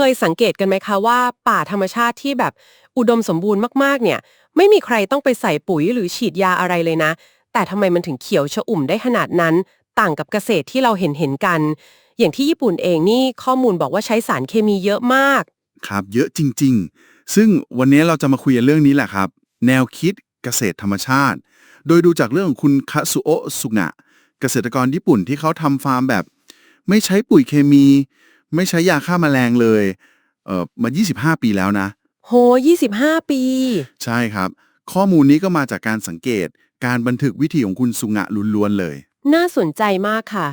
เคยสังเกตกันไหมคะว่า ป่าธรรมชาติที่แบบอุดมสมบูรณ์มากๆ เนี่ย ไม่มีใครต้องไปใส่ปุ๋ยหรือฉีดยาอะไรเลยนะ แต่ทำไมมันถึงเขียวชอุ่มได้ขนาดนั้น ต่างกับเกษตรที่เราเห็นเห็นกัน อย่างที่ญี่ปุ่นเองนี่ข้อมูลบอกว่าใช้สารเคมีเยอะมาก ครับ เยอะจริง ๆ ซึ่งวันนี้เราจะมาคุยกันเรื่องนี้แหละครับ แนวคิดเกษตรธรรมชาติ โดยดูจากเรื่องของคุณคาซุโอะสุงะ เกษตรกรญี่ปุ่นที่เขาทำฟาร์มแบบ ไม่ใช้ปุ๋ยเคมี ไม่ใช้ยาฆ่าแมลงเลยเอ่อมา 25 ปีแล้วนะ โห 25 ปี ใช่ครับ ข้อมูลนี้ก็มาจากการสังเกต การบันทึกวิธีของคุณสุงะล้วนๆเลย น่าสนใจมากค่ะ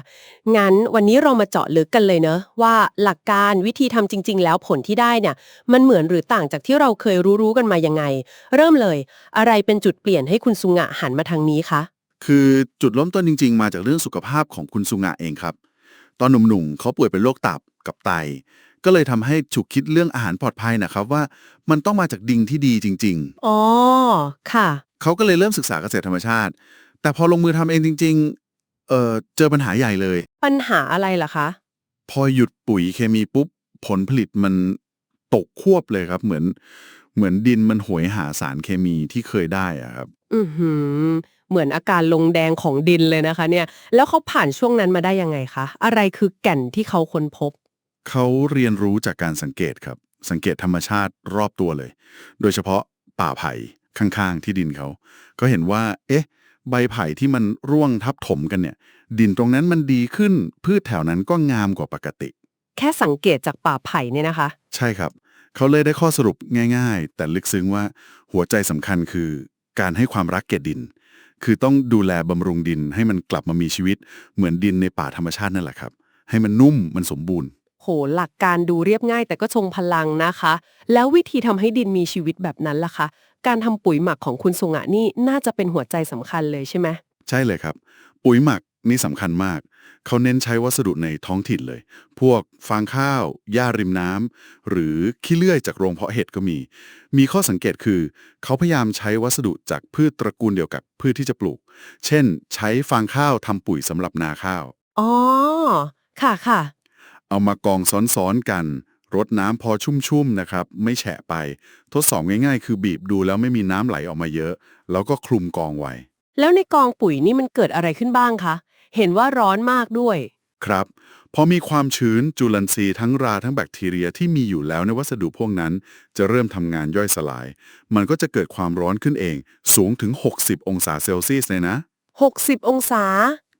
งั้นวันนี้เรามาเจาะลึกกันเลยเนอะว่าหลักการวิธีทำจริง ๆ แล้วผลที่ได้เนี่ย มันเหมือนหรือต่างจากที่เราเคยรู้ๆกันมายังไง เริ่มเลย อะไรเป็นจุดเปลี่ยนให้คุณสุงะหันมาทางนี้คะ คือจุดเริ่มต้นจริง ๆ มาจากเรื่องสุขภาพของคุณสุงะเองครับ ตอนหนุ่มๆเขาป่วยเป็นโรคตับ กับไต ก็เลยทำให้ฉุกคิดเรื่องอาหารปลอดภัยนะครับว่ามันต้องมาจากดินที่ดีจริง อ๋อ ค่ะ ๆ เขาก็เลยเริ่มศึกษาเกษตรธรรมชาติ แต่พอลงมือทำเองจริง ๆ เอ่อเจอปัญหาใหญ่เลย ปัญหาอะไรล่ะคะ พอหยุดปุ๋ยเคมีปุ๊บ ผลผลิตมันตกควบเลยครับ เหมือน เหมือนดินมันหวยหาสารเคมีที่เคยได้อะครับ อือหือ เหมือนอาการลงแดงของดินเลยนะคะ เนี่ย แล้วเขาผ่านช่วงนั้นมาได้ยังไงคะ อะไรคือแก่นที่เขาค้นพบ เขาเรียนรู้จากการสังเกตครับ สังเกตธรรมชาติรอบตัวเลย โดยเฉพาะป่าไผ่ข้างๆที่ดินเขา ก็เห็นว่า เอ๊ะ ใบไผ่ที่มันร่วงทับถมกันเนี่ย ดินตรงนั้นมันดีขึ้น พืชแถวนั้นก็งามกว่าปกติ แค่สังเกตจากป่าไผ่เนี่ยนะคะ ใช่ครับ เขาเลยได้ข้อสรุปง่าย ๆ แต่ลึกซึ้งว่าหัวใจสำคัญคือการให้ความรักแก่ดิน คือต้องดูแลบำรุงดินให้มันกลับมามีชีวิต เหมือนดินในป่าธรรมชาตินั่นแหละครับ ให้มันนุ่มมันสมบูรณ์ โหหลักการดูเรียบง่ายแต่ก็ทรงพลังนะคะ แล้ววิธีทำให้ดินมีชีวิตแบบนั้นล่ะคะ การทำปุ๋ยหมักของคุณสงะนี่น่าจะเป็นหัวใจสำคัญเลยใช่ไหมใช่เลยครับ ปุ๋ยหมักนี่สำคัญมาก เขาเน้นใช้วัสดุในท้องถิ่นเลย พวกฟางข้าวหญ้าริมน้ำหรือขี้เลื่อยจากโรงเพาะเห็ดก็มี มีข้อสังเกตคือ เขาพยายามใช้วัสดุจากพืชตระกูลเดียวกับพืชที่จะปลูก เช่น ใช้ฟางข้าวทำปุ๋ยสำหรับนาข้าวอ๋อค่ะค่ะ เอามากองซ้อนๆกัน รดน้ำพอชุ่มๆนะครับ ไม่แฉะไป ทดสอบง่ายๆ คือบีบดูแล้วไม่มีน้ำไหลออกมาเยอะ แล้วก็คลุมกองไว้ แล้วในกองปุ๋ยนี่มันเกิดอะไรขึ้นบ้างคะ เห็นว่าร้อนมากด้วย ครับพอมีความชื้นจุลินทรีย์ทั้งราทั้งแบคทีเรียที่มีอยู่แล้วในวัสดุพวกนั้น จะเริ่มทำงานย่อยสลาย มันก็จะเกิดความร้อนขึ้นเอง สูงถึง 60 องศาเซลเซียสเลยนะ 60 องศา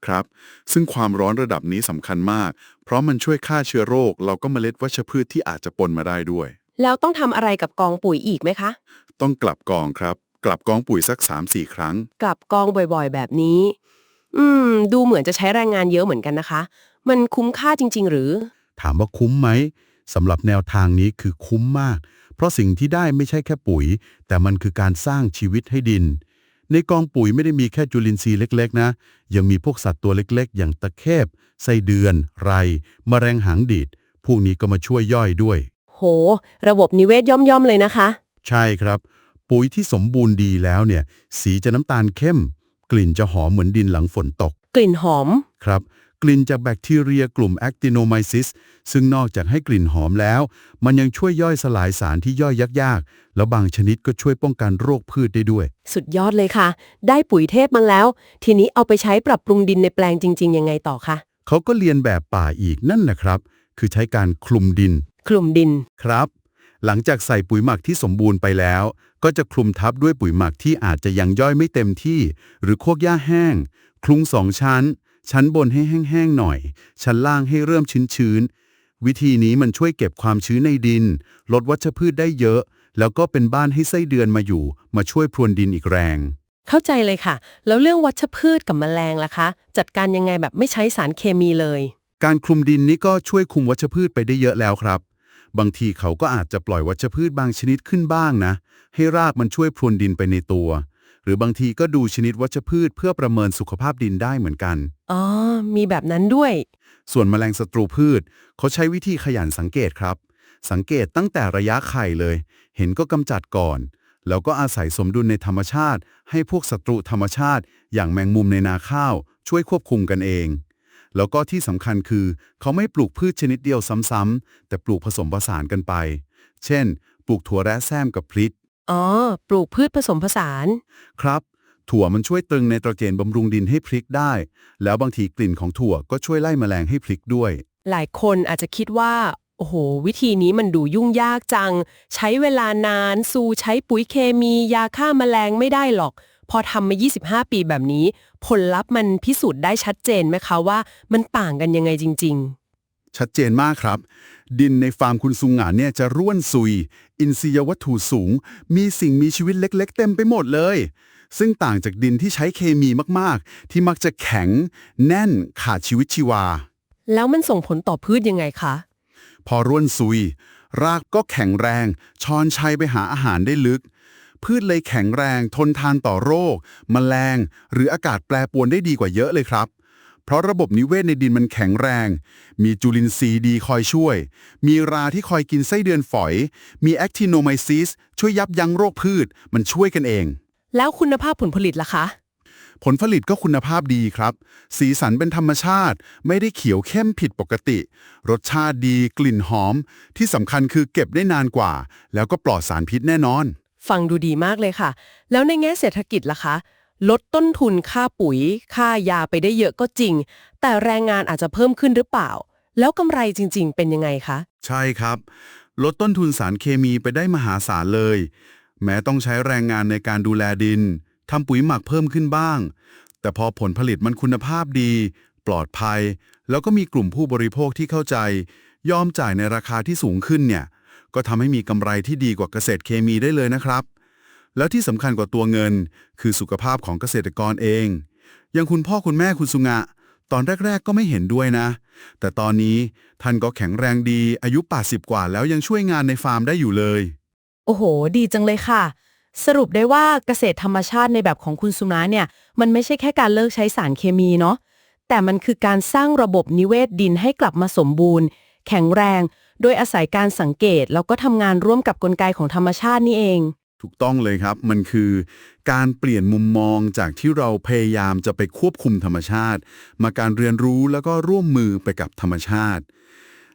ครับ ซึ่งความร้อนระดับนี้สำคัญมาก เพราะมันช่วยฆ่าเชื้อโรค แล้วก็เมล็ดวัชพืชที่อาจจะปนมาได้ด้วย แล้วต้องทำอะไรกับกองปุ๋ยอีกไหมคะ ต้องกลับกองครับ กลับกองปุ๋ยสัก 3-4 ครั้ง กลับกองบ่อยๆ แบบนี้ อืม ดูเหมือนจะใช้แรงงานเยอะเหมือนกันนะคะ มันคุ้มค่าจริง ๆ หรือ ถามว่าคุ้มไหมสำหรับแนวทางนี้คือคุ้มมาก เพราะสิ่งที่ได้ไม่ใช่แค่ปุ๋ย แต่มันคือการสร้างชีวิตให้ดิน ในกองปุ๋ยไม่ได้มีแค่จุลินทรีย์เล็ก ๆ นะ ยังมีพวกสัตว์ตัวเล็ก ๆ อย่างตะเข็บไส้เดือน ไรแมลงหางดีด พวกนี้ก็มาช่วยย่อยด้วย โห ระบบนิเวศย่อมๆเลยนะคะ ใช่ครับ ปุ๋ยที่สมบูรณ์ดีแล้วเนี่ย สีจะน้ำตาลเข้ม กลิ่นจะหอมเหมือนดินหลังฝนตก กลิ่นหอม ครับ กลิ่นจากแบคทีเรียกลุ่ม Actinomyces ซึ่งนอกจากให้กลิ่นหอมแล้ว มันยังช่วยย่อยสลายสารที่ย่อยยากๆ แล้วบางชนิดก็ช่วยป้องกันโรคพืชได้ด้วย สุดยอดเลยค่ะ ได้ปุ๋ยเทพมาแล้ว ทีนี้เอาไปใช้ปรับปรุงดินในแปลงจริง ๆ ยังไงต่อคะเขาก็เรียนแบบป่าอีกนั่นแหละครับ คือใช้การคลุมดิน คลุมดินครับ หลังจากใส่ปุ๋ยหมักที่สมบูรณ์ไปแล้ว ก็จะคลุมทับด้วยปุ๋ยหมักที่อาจจะยังย่อยไม่เต็มที่ หรือโคกหญ้าแห้ง คลุงสองชั้น ชั้นบนให้แห้งๆหน่อย ชั้นล่างให้เริ่มชื้นๆ วิธีนี้มันช่วยเก็บความชื้นในดิน ลดวัชพืชได้เยอะ แล้วก็เป็นบ้านให้ไส้เดือนมาอยู่ มาช่วยพรวนดินอีกแรง เข้าใจเลยค่ะ แล้วเรื่องวัชพืชกับแมลงล่ะคะ จัดการยังไงแบบไม่ใช้สารเคมีเลย การคลุมดินนี้ก็ช่วยคุมวัชพืชไปได้เยอะแล้วครับ บางทีเขาก็อาจจะปล่อยวัชพืชบางชนิดขึ้นบ้างนะ ให้รากมันช่วยพรวนดินไปในตัว หรือบางทีก็ดูชนิดวัชพืชเพื่อประเมินสุขภาพดินได้เหมือนกัน อ๋อ มีแบบนั้นด้วย ส่วนแมลงศัตรูพืช เขาใช้วิธีขยันสังเกตครับ สังเกตตั้งแต่ระยะไข่เลย เห็นก็กำจัดก่อน แล้วก็อาศัยสมดุลในธรรมชาติ ให้พวกศัตรูธรรมชาติ อย่างแมงมุมในนาข้าว ช่วยควบคุมกันเอง แล้วก็ที่สำคัญคือ เขาไม่ปลูกพืชชนิดเดียวซ้ำๆแต่ปลูกผสมผสานกันไป เช่น ปลูกถั่วแระแซมกับพริก อ๋อ ปลูกพืชผสมผสาน ครับ ถั่วมันช่วยตรึงไนโตรเจนบำรุงดินให้พริกได้ แล้วบางทีกลิ่นของถั่วก็ช่วยไล่แมลงให้พริกด้วย หลายคนอาจจะคิดว่า โอ้โห วิธีนี้มันดูยุ่งยากจัง ใช้เวลานานสู้ใช้ปุ๋ยเคมียาฆ่าแมลงไม่ได้หรอก พอทำมา 25 ปีแบบนี้ ผลลัพธ์มันพิสูจน์ได้ชัดเจนไหมคะว่า มันต่างกันยังไงจริง ชัดเจนมากครับ ดินในฟาร์มคุณซุงหงานเนี่ยจะร่วนซุย อินทรียวัตถุสูง มีสิ่งมีชีวิตเล็ก ๆ เต็มไปหมดเลย ซึ่งต่างจากดินที่ใช้เคมีมากๆ ที่มักจะแข็ง แน่นขาดชีวิตชีวาๆแล้วมันส่งผลต่อพืชยังไงคะ พอร่วนซุย รากก็แข็งแรงชอนชัยไปหาอาหารได้ลึก พืชเลยแข็งแรง ทนทานต่อโรค แมลง หรืออากาศแปรปรวนได้ดีกว่าเยอะเลยครับ เพราะระบบนิเวศในดินมันแข็งแรง มีจุลินทรีย์ดีคอยช่วย มีราที่คอยกินไส้เดือนฝอย มีแอคทิโนไมซิสช่วยยับยั้งโรคพืช มันช่วยกันเอง แล้วคุณภาพผลผลิตล่ะคะ ผลผลิตก็คุณภาพดีครับ สีสันเป็นธรรมชาติ ไม่ได้เขียวเข้มผิดปกติ รสชาติดีกลิ่นหอม ที่สำคัญคือเก็บได้นานกว่า แล้วก็ปลอดสารพิษแน่นอน ฟังดูดีมากเลยค่ะ แล้วในแง่เศรษฐกิจล่ะคะ ลดต้นทุนค่าปุ๋ย ค่ายาไปได้เยอะก็จริง แต่แรงงานอาจจะเพิ่มขึ้นหรือเปล่า แล้วกำไรจริง ๆ เป็นยังไงคะ ใช่ครับ ลดต้นทุนสารเคมีไปได้มหาศาลเลย แม้ต้องใช้แรงงานในการดูแลดินทำปุ๋ยหมักเพิ่มขึ้นบ้าง แต่พอผลผลิตมันคุณภาพดี ปลอดภัย แล้วก็มีกลุ่มผู้บริโภคที่เข้าใจ ยอมจ่ายในราคาที่สูงขึ้นเนี่ย ก็ทำให้มีกำไรที่ดีกว่าเกษตรเคมีได้เลยนะครับ แล้วที่สำคัญกว่าตัวเงิน คือสุขภาพของเกษตรกรเอง อย่างคุณพ่อคุณแม่คุณสุงะ ตอนแรก ๆ ก็ไม่เห็นด้วยนะ แต่ตอนนี้ท่านก็แข็งแรงดี อายุ 80 กว่าแล้วยังช่วยงานในฟาร์มได้อยู่เลย โอ้โห ดีจังเลยค่ะ สรุปได้ว่าเกษตรธรรมชาติในแบบของคุณสุนาเนี่ย มันไม่ใช่แค่การเลิกใช้สารเคมีเนาะ แต่มันคือการสร้างระบบนิเวศดินให้กลับมาสมบูรณ์ แข็งแรง โดยอาศัยการสังเกตแล้วก็ทำงานร่วมกับกลไกของธรรมชาตินี่เอง ถูกต้องเลยครับ มันคือการเปลี่ยนมุมมองจากที่เราพยายามจะไปควบคุมธรรมชาติ มาการเรียนรู้แล้วก็ร่วมมือไปกับธรรมชาติ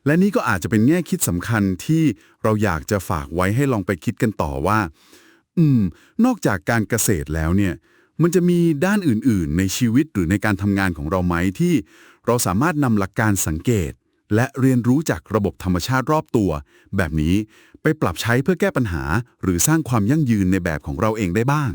และนี่ก็อาจจะเป็นแง่คิดสำคัญที่เราอยากจะฝากไว้ให้ลองไปคิดกันต่อว่า อืม นอกจากการเกษตรแล้วเนี่ย มันจะมีด้านอื่นๆ ในชีวิตหรือในการทำงานของเราไหมที่ เราสามารถนำหลักการสังเกต และเรียนรู้จากระบบธรรมชาติรอบตัว แบบนี้ไปปรับใช้เพื่อแก้ปัญหา หรือสร้างความยั่งยืนในแบบของเราเองได้บ้าง